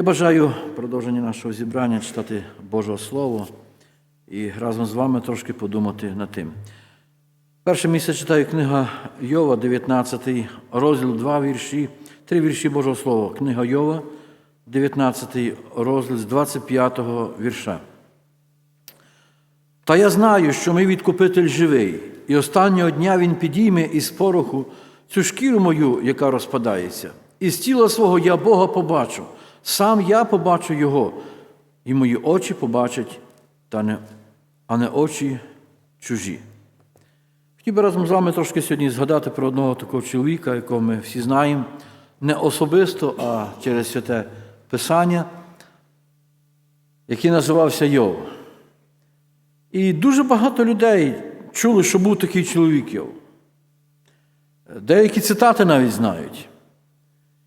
Я бажаю продовження нашого зібрання читати Божого Слово і разом з вами трошки подумати над тим. Перше місце читаю книга Йова, 19 розділ, 2 вірші, три вірші Божого Слова. Книга Йова, 19 розділ з 25 вірша. Та я знаю, що мій відкупитель живий, і останнього дня він підійме із пороху цю шкіру мою, яка розпадається, і з тіла свого я Бога побачу. Сам я побачу Його, і мої очі побачать, а не очі чужі. Хотів би разом з вами трошки сьогодні згадати про одного такого чоловіка, якого ми всі знаємо, не особисто, а через святе Писання, який називався Йов. І дуже багато людей чули, що був такий чоловік Йов. Деякі цитати навіть знають.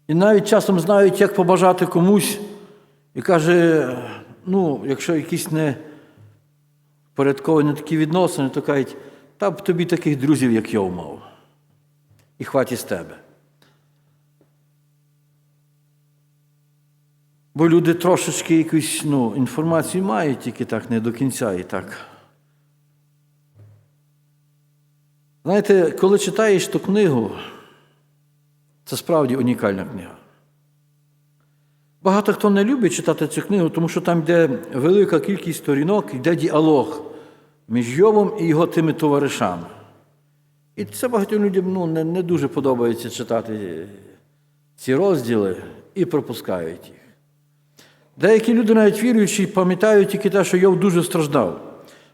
І навіть часом знають, як побажати комусь, і каже, ну, якщо якісь не порядковані такі відносини, то кажуть, та б тобі таких друзів, як Йов мав. І хватить з тебе. Бо люди трошечки якусь ну, інформацію мають, тільки так не до кінця і так. Знаєте, коли читаєш ту книгу, це справді унікальна книга. Багато хто не любить читати цю книгу, тому що там йде велика кількість сторінок, йде діалог між Йовом і його тими товаришами. І це багатьом людям ну, не, не дуже подобається читати ці розділи і пропускають їх. Деякі люди, навіть віруючі, пам'ятають тільки те, що Йов дуже страждав,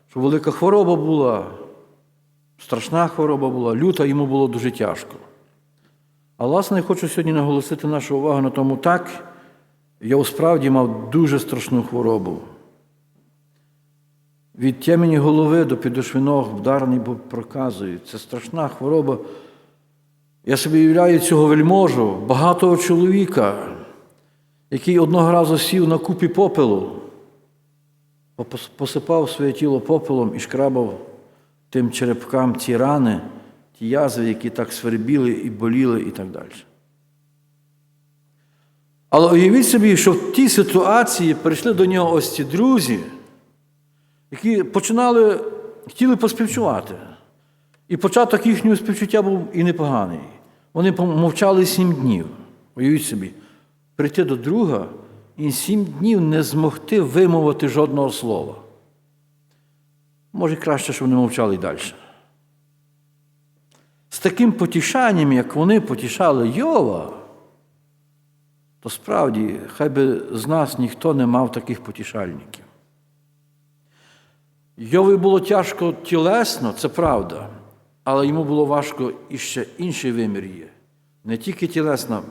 що велика хвороба була, страшна хвороба була, люта, йому було дуже тяжко. А власне, я хочу сьогодні наголосити нашу увагу на тому, так, Йов справді мав дуже страшну хворобу. Від темені голови до підошвиного вдарений був проказують. Це страшна хвороба. Я собі уявляю цього вельможу, багатого чоловіка, який одного разу сів на купі попелу, посипав своє тіло попелом і шкрабав тим черепкам ці рани, ті язви, які так свербіли і боліли, і так далі. Але уявіть собі, що в тій ситуації прийшли до нього ось ці друзі, які починали, хотіли поспівчувати. І початок їхнього співчуття був і непоганий. Вони мовчали сім днів. Уявіть собі, прийти до друга і сім днів не змогти вимовити жодного слова. Може, краще, щоб вони мовчали й далі. З таким потішанням, як вони потішали Йова, то справді, хай би з нас ніхто не мав таких потішальників. Йові було тяжко тілесно, це правда, але йому було важко і ще інший вимір є. Не тільки тілесна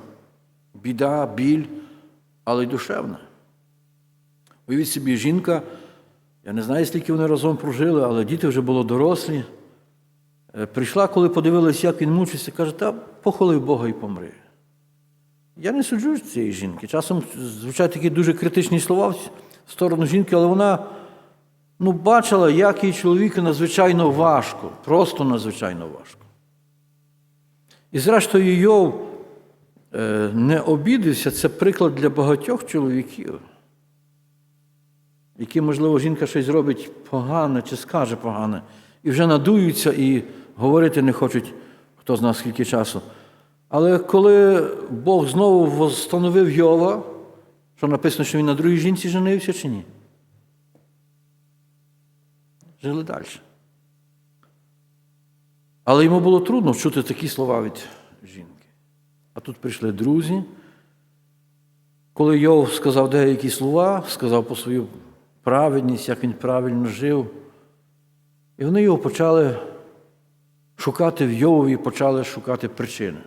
біда, біль, але й душевна. Уявіть собі, жінка, я не знаю, скільки вони разом прожили, але діти вже були дорослі. Е, Прийшла, коли подивилась, як він мучиться, каже, та похвали Бога і помри. Я не суджу цієї жінки. Часом звучать такі дуже критичні слова в сторону жінки, але вона ну, бачила, як їй чоловіку надзвичайно важко, просто надзвичайно важко. І зрештою, Йов е, не обідився, це приклад для багатьох чоловіків, які, можливо, жінка щось зробить погане чи скаже погане, і вже надуються і говорити не хочуть, хто з нас скільки часу. Але коли Бог знову встановив Йова, що написано, що він на другій жінці женився чи ні? Жили далі. Але йому було трудно чути такі слова від жінки. А тут прийшли друзі. Коли Йов сказав деякі слова, сказав про свою праведність, як він правильно жив, і вони його почали шукати в Йовові, почали шукати причини.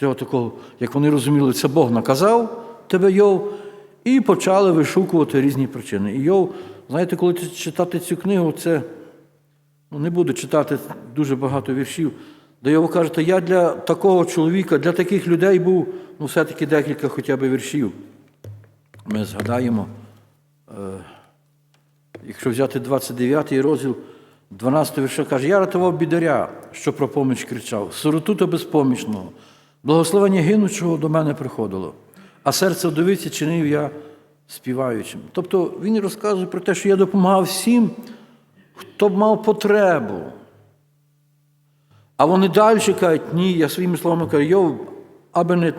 Цього такого, як вони розуміли, це Бог наказав тебе Йов, і почали вишукувати різні причини. І Йов, знаєте, коли читати цю книгу, це ну, не буду читати дуже багато віршів, де Йов каже, я для такого чоловіка, для таких людей був ну, все-таки декілька хоча б віршів. Ми згадаємо, е, якщо взяти 29 розділ, 12 вірша каже, я рятував бідаря, що про поміч кричав, сироту та безпомічного, благословення гинучого до мене приходило. а серце вдовиці чинив я співаючим. Тобто він розказує про те, що я допомагав всім, хто б мав потребу. А вони далі кажуть, ні, я своїми словами кажу, Йов, аби, не,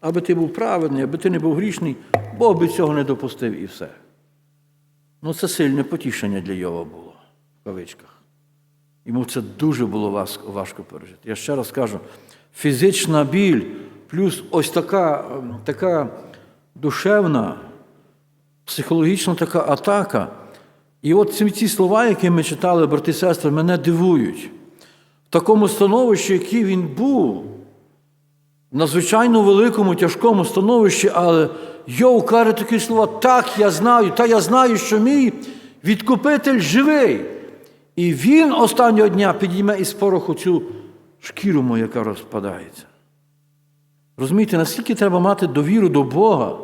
аби ти був праведний, аби ти не був грішний, Бог би цього не допустив і все. Ну, це сильне потішення для Йова було, в кавичках. Йому це дуже було важко, пережити. Я ще раз кажу, фізична біль, плюс ось така, така душевна, психологічна така атака. І от ці, ці слова, які ми читали, брати і сестри, мене дивують. В такому становищі, який він був, в надзвичайно великому, тяжкому становищі, але Йов каже такі слова, так я знаю, та я знаю, що мій відкупитель живий. І він останнього дня підійме із пороху цю шкіру мою, яка розпадається. Розумієте, наскільки треба мати довіру до Бога,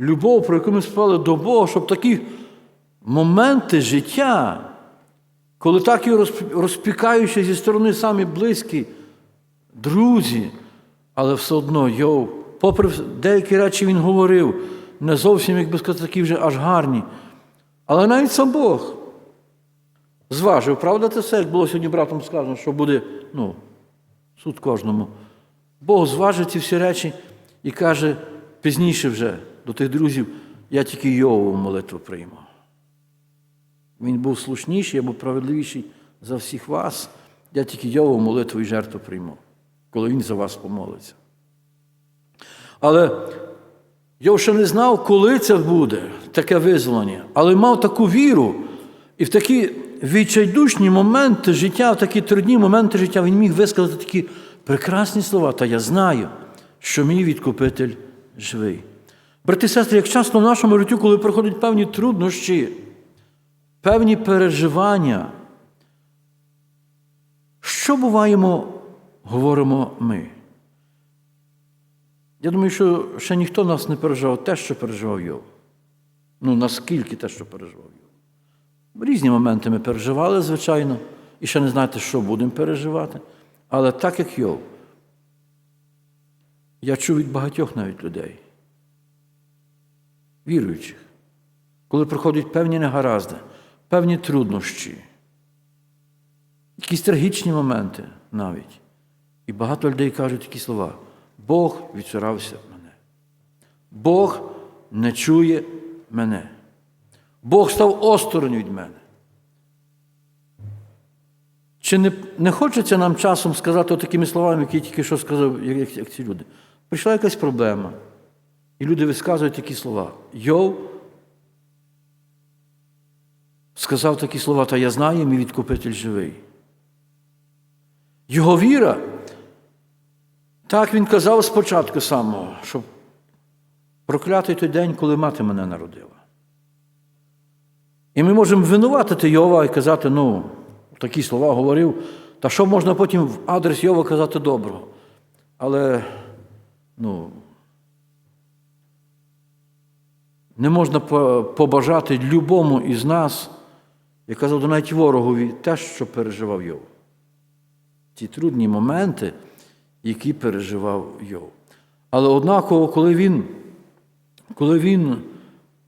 любов, про яку ми співали до Бога, щоб такі моменти життя, коли так і розпікаючи зі сторони самі близькі, друзі, але все одно Йов, попри деякі речі він говорив, не зовсім, як би сказати, такі вже аж гарні. Але навіть сам Бог зважив, правда, це все, як було сьогодні братом сказано, що буде ну, суд кожному. Бог зважив ці всі речі і каже пізніше вже до тих друзів, я тільки Йову молитву прийму. Він був слушніший, я був праведливіший за всіх вас. Я тільки Йову молитву і жертву прийму, коли він за вас помолиться. Але Йов ще не знав, коли це буде, таке визволення, але мав таку віру, і в такі відчайдушні моменти життя, в такі трудні моменти життя він міг висказати такі прекрасні слова. Та я знаю, що мій відкупитель живий. Брати і сестри, як часто в нашому житті, коли проходять певні труднощі, певні переживання, що буваємо, говоримо ми? Я думаю, що ще ніхто нас не переживав те, що переживав Йов. Ну, наскільки те, що переживав Йов. Різні моменти ми переживали, звичайно, і ще не знаєте, що будемо переживати. Але так як Йов, я чув від багатьох навіть людей, віруючих, коли проходять певні негаразди, певні труднощі, якісь трагічні моменти навіть. І багато людей кажуть такі слова. Бог відсурався мене. Бог не чує мене. Бог став осторонь від мене. Чи не не хочеться нам часом сказати такими словами, які тільки що сказав, як, як ці люди? Прийшла якась проблема, і люди висказують такі слова. Йов сказав такі слова, та я знаю, мій відкупитель живий. Його віра. Так він казав спочатку самого, що проклятий той день, коли мати мене народила. І ми можемо винуватити Йова і казати, ну, такі слова говорив, та що можна потім в адрес Йова казати доброго. Але, ну, не можна побажати любому із нас, я казав, навіть ворогові, те, що переживав Йов. Ті трудні моменти які переживав Йов. Але однаково, коли він коли він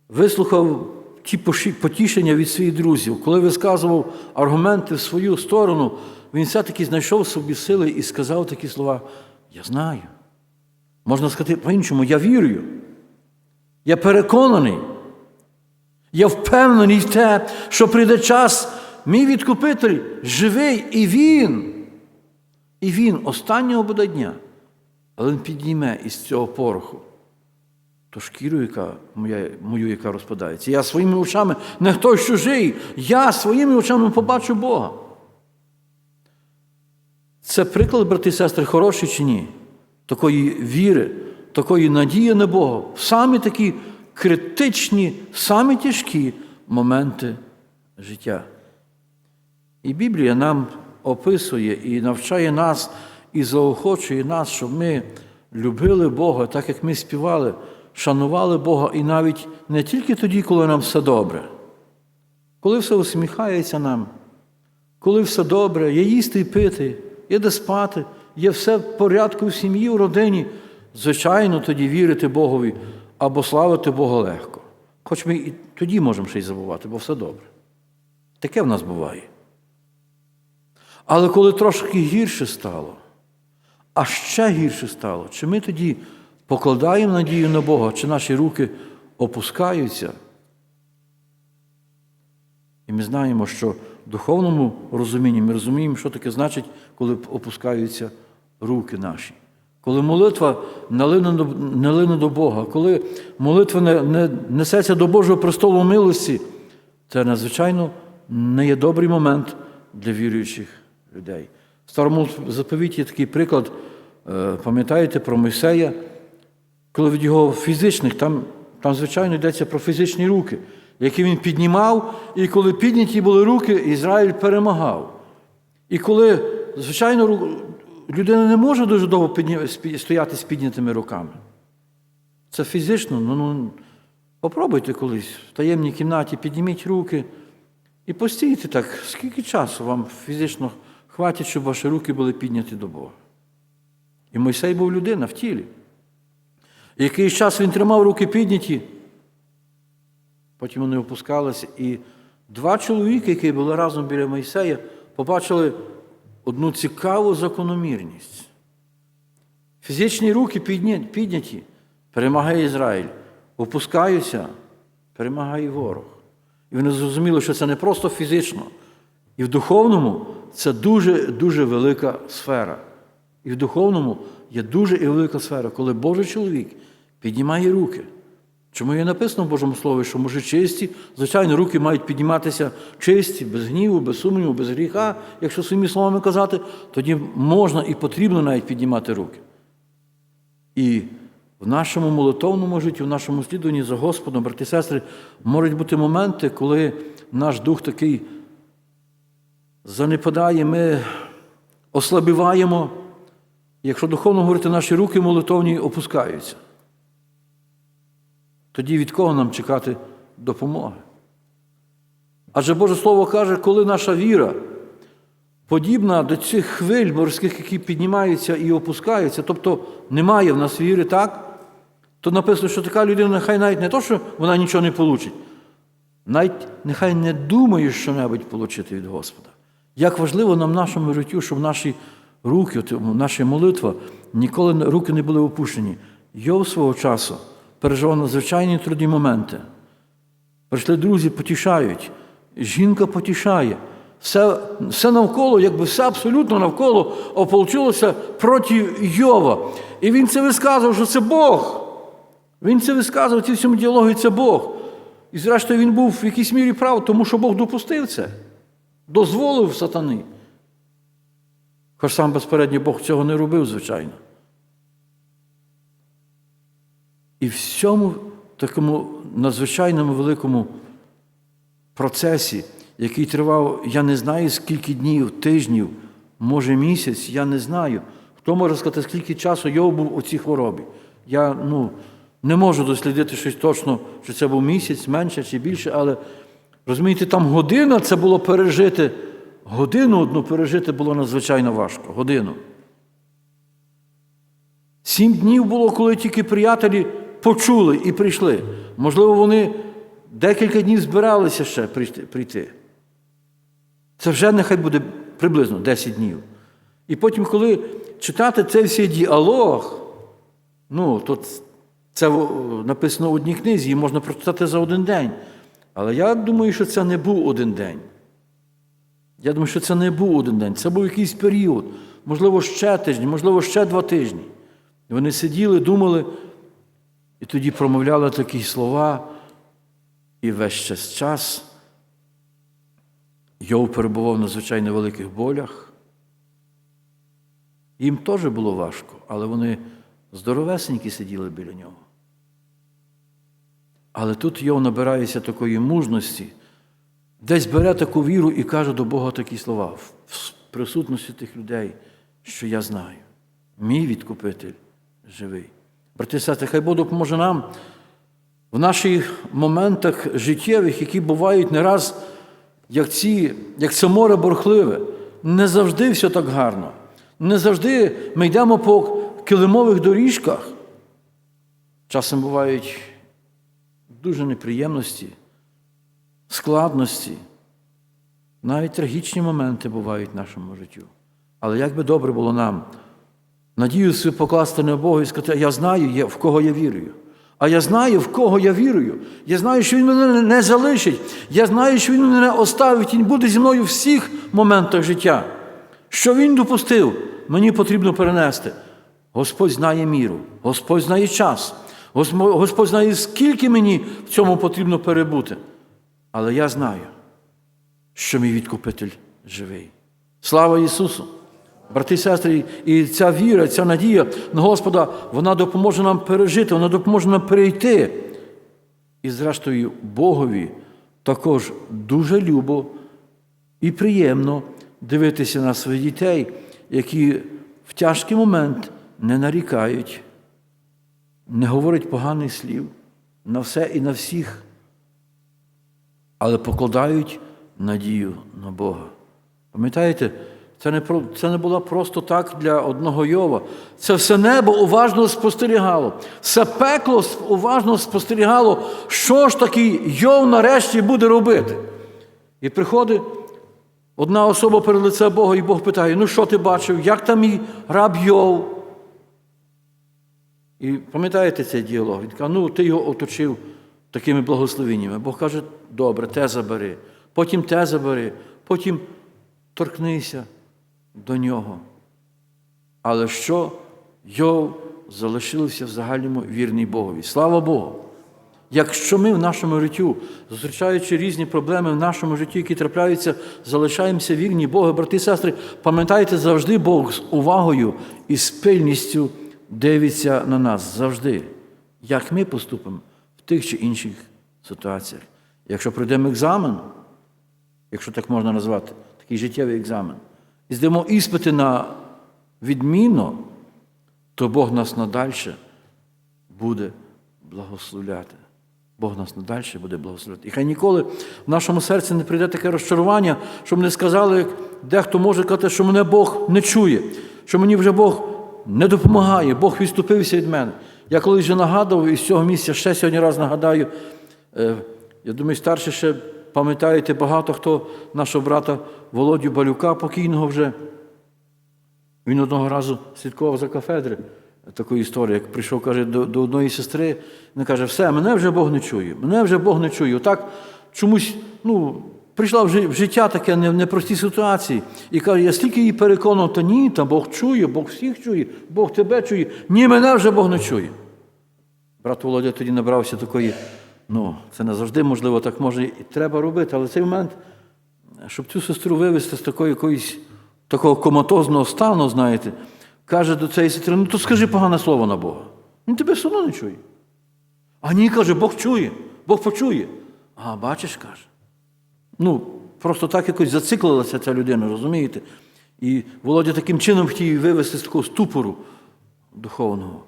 вислухав ті потішення від своїх друзів, коли висказував аргументи в свою сторону, він все-таки знайшов собі сили і сказав такі слова: Я знаю. Можна сказати по-іншому, я вірю. Я переконаний. Я впевнений в те, що прийде час, мій відкупитель живий і він. І він останнього буде дня, але він підійме із цього пороху ту шкіру, яка моя, мою, яка розпадається. Я своїми очами, не хтось чужий, я своїми очами побачу Бога. Це приклад, брати і сестри, хороший чи ні? Такої віри, такої надії на Бога самі такі критичні, самі тяжкі моменти життя. І Біблія нам описує і навчає нас, і заохочує нас, щоб ми любили Бога, так як ми співали, шанували Бога і навіть не тільки тоді, коли нам все добре, коли все усміхається нам, коли все добре, є їсти і пити, є де спати, є все в порядку в сім'ї, в родині. звичайно, тоді вірити Богові або славити Бога легко. Хоч ми і тоді можемо й забувати, бо все добре. Таке в нас буває. Але коли трошки гірше стало, а ще гірше стало, чи ми тоді покладаємо надію на Бога, чи наші руки опускаються? І ми знаємо, що в духовному розумінні ми розуміємо, що таке значить, коли опускаються руки наші. Коли молитва налине до, до Бога, коли молитва не, не несеться до Божого престолу милості, це надзвичайно не є добрий момент для віруючих людей. В старому заповіті є такий приклад, е, пам'ятаєте про Мойсея, коли від його фізичних, там, там, звичайно, йдеться про фізичні руки, які він піднімав, і коли підняті були руки, Ізраїль перемагав. І коли, звичайно, людина не може дуже довго стояти з піднятими руками. Це фізично, ну, ну попробуйте колись в таємній кімнаті, підніміть руки і постійте так, скільки часу вам фізично хватить, щоб ваші руки були підняті до Бога. І Мойсей був людина в тілі. І якийсь час він тримав руки підняті, потім вони опускалися, і два чоловіки, які були разом біля Мойсея, побачили одну цікаву закономірність. Фізичні руки підняті, перемагає Ізраїль, опускаються, перемагає ворог. І вони зрозуміли, що це не просто фізично, і в духовному це дуже дуже велика сфера. І в духовному є дуже і велика сфера, коли Божий чоловік піднімає руки. Чому є написано в Божому Слові, що може чисті, звичайно, руки мають підніматися чисті, без гніву, без сумніву, без гріха, якщо своїми словами казати, тоді можна і потрібно навіть піднімати руки. І в нашому молитовному житті, в нашому слідуванні за Господом, брати і сестри, можуть бути моменти, коли наш дух такий занепадає, ми ослабіваємо. Якщо духовно говорити, наші руки молитовні опускаються. Тоді від кого нам чекати допомоги? Адже Боже Слово каже, коли наша віра подібна до цих хвиль морських, які піднімаються і опускаються, тобто немає в нас віри, так? То написано, що така людина нехай навіть не то, що вона нічого не получить, навіть нехай не думає що-небудь отримати від Господа. Як важливо нам в нашому життю, щоб наші руки, наша молитва, ніколи руки не були опущені. Йов свого часу переживав надзвичайні трудні моменти. Прийшли друзі, потішають, жінка потішає. Все, все навколо, якби все абсолютно навколо ополчилося проти Йова. І він це висказував, що це Бог. Він це висказував в цьому діалогі, це Бог. І зрештою він був в якійсь мірі прав, тому що Бог допустив це, дозволив сатани. Хоч сам безпередньо Бог цього не робив, звичайно. І в цьому такому надзвичайному великому процесі, який тривав, я не знаю, скільки днів, тижнів, може місяць, я не знаю. Хто може сказати, скільки часу Йов був у цій хворобі? Я ну, не можу дослідити щось точно, чи це був місяць, менше чи більше, але розумієте, там година це було пережити. Годину одну пережити було надзвичайно важко. Годину. Сім днів було, коли тільки приятелі почули і прийшли. Можливо, вони декілька днів збиралися ще прийти-. Це вже нехай буде приблизно 10 днів. І потім, коли читати цей всій діалог, ну, то це написано в одній книзі, її можна прочитати за один день. Але я думаю, що це не був один день. Я думаю, що це не був один день, це був якийсь період, можливо, ще тиждень, можливо, ще два тижні. Вони сиділи, думали, і тоді промовляли такі слова, і весь час час Йов перебував на надзвичайно великих болях. Їм теж було важко, але вони здоровесенькі сиділи біля нього. Але тут Йов набирається такої мужності, десь бере таку віру і каже до Бога такі слова в присутності тих людей, що я знаю. Мій відкупитель живий. Брати і сестри, хай Бог допоможе нам в наших моментах життєвих, які бувають не раз, як, ці, як це море борхливе. Не завжди все так гарно. Не завжди ми йдемо по килимових доріжках, Часом бувають дуже неприємності, складності, навіть трагічні моменти бувають в нашому житті. Але як би добре було нам надію свою покласти на Бога і сказати, я знаю, в кого я вірую. А я знаю, в кого я вірую. Я знаю, що Він мене не залишить. Я знаю, що Він мене не оставить, Він буде зі мною в всіх моментах життя. Що Він допустив, мені потрібно перенести. Господь знає міру, Господь знає час, Господь знає, скільки мені в цьому потрібно перебути. Але я знаю, що мій відкупитель живий. Слава Ісусу! Брати і сестри, і ця віра, ця надія на Господа, вона допоможе нам пережити, вона допоможе нам перейти. І, зрештою, Богові також дуже любо і приємно дивитися на своїх дітей, які в тяжкий момент не нарікають, не говорять поганих слів на все і на всіх, але покладають надію на Бога. Пам'ятаєте, це не, це не було просто так для одного Йова. Це все небо уважно спостерігало. Все пекло уважно спостерігало, що ж таки Йов нарешті буде робити. І приходить одна особа перед лице Бога, і Бог питає: ну що ти бачив, як там мій раб Йов? І пам'ятаєте цей діалог? Він каже, ну ти його оточив такими благословеннями. Бог каже, добре, те забери, потім те забери, потім торкнися до нього. Але що Йов залишився в загальному вірний Богові? Слава Богу! Якщо ми в нашому життю, зустрічаючи різні проблеми в нашому житті, які трапляються, залишаємося вірні Богу, брати і сестри, пам'ятайте, завжди Бог з увагою і з пильністю дивиться на нас завжди, як ми поступимо в тих чи інших ситуаціях. Якщо пройдемо екзамен, якщо так можна назвати, такий життєвий екзамен, і здаємо іспити на відмінно, то Бог нас надальше буде благословляти. Бог нас надальше буде благословляти. І хай ніколи в нашому серці не прийде таке розчарування, щоб не сказали, як дехто може казати, що мене Бог не чує, що мені вже Бог не допомагає, Бог відступився від мене. Я колись вже нагадував, і з цього місця ще сьогодні раз нагадаю. е, Я думаю, старші ще пам'ятаєте багато хто нашого брата Володю Балюка, покійного вже. Він одного разу слідкував за кафедри. Таку історію, як прийшов, каже, до, до одної сестри, він каже, все, мене вже Бог не чує, мене вже Бог не чує. Отак чомусь, ну, прийшла в життя таке в непрості ситуації. І каже, я стільки її переконав, та ні, та Бог чує, Бог всіх чує, Бог тебе чує. Ні, мене вже Бог не чує. Брат Володя тоді набрався такої, ну, це не завжди можливо, так може і треба робити, але цей момент, щоб цю сестру вивести з такої якоїсь такого коматозного стану, знаєте, каже до цієї сестри, ну то скажи погане слово на Бога. Він тебе все одно не чує. А ні, каже, Бог чує, Бог почує. А, бачиш, каже. Ну, просто так якось зациклилася ця людина, розумієте? І Володя таким чином хотів її вивести з такого ступору духовного.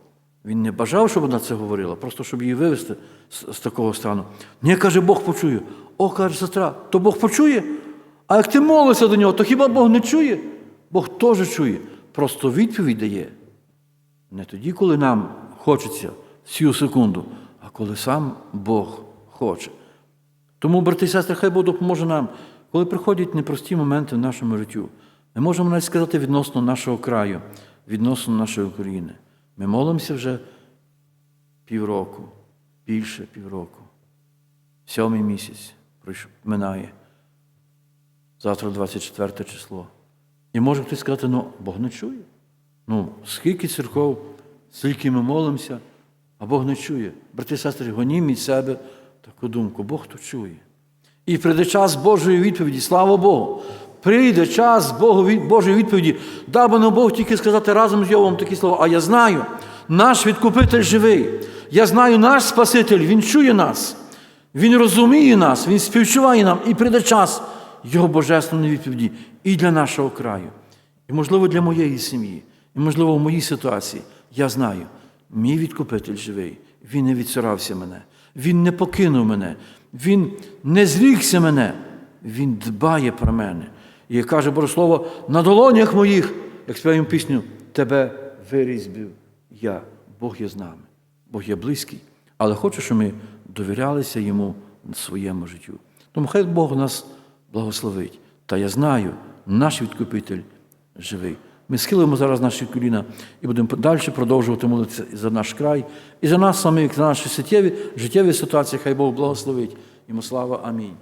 Він не бажав, щоб вона це говорила, просто щоб її вивести з, з такого стану. Ні, каже, Бог почує. О, каже сестра, то Бог почує. А як ти молишся до нього, то хіба Бог не чує? Бог теж чує. Просто відповідь дає. Не тоді, коли нам хочеться цю секунду, а коли сам Бог хоче. Тому, брати і сестри, хай Бог допоможе нам, коли приходять непрості моменти в нашому життю. Ми можемо навіть сказати відносно нашого краю, відносно нашої України. Ми молимося вже півроку, більше півроку. Сьомий місяць минає. Завтра 24 число. І може хтось сказати, ну, Бог не чує. Ну, скільки церков, скільки ми молимося, а Бог не чує. Брати і сестри, гонім від себе таку думку. Бог то чує. І прийде час Божої відповіді, слава Богу. Прийде час Божої відповіді. Би нам Бог тільки сказати разом з Йовом такі слова. А я знаю, наш відкупитель живий. Я знаю, наш Спаситель, Він чує нас, Він розуміє нас, Він співчуває нам. І прийде час Його божественної відповіді і для нашого краю. І, можливо, для моєї сім'ї, і, можливо, в моїй ситуації. Я знаю, мій відкупитель живий, він не відсирався мене, він не покинув мене, він не зрікся мене, він дбає про мене. І як каже Боже Слово, на долонях моїх, як співаємо пісню, тебе вирізбив я, Бог є з нами. Бог є близький, але хоче, щоб ми довірялися йому своєму життю. Тому хай Бог нас благословить. Та я знаю, наш відкупитель живий. Ми схилимо зараз наші коліна і будемо далі продовжувати молитися і за наш край, і за нас самих, за наші життєві, життєві ситуації. Хай Бог благословить. Йому слава. Амінь.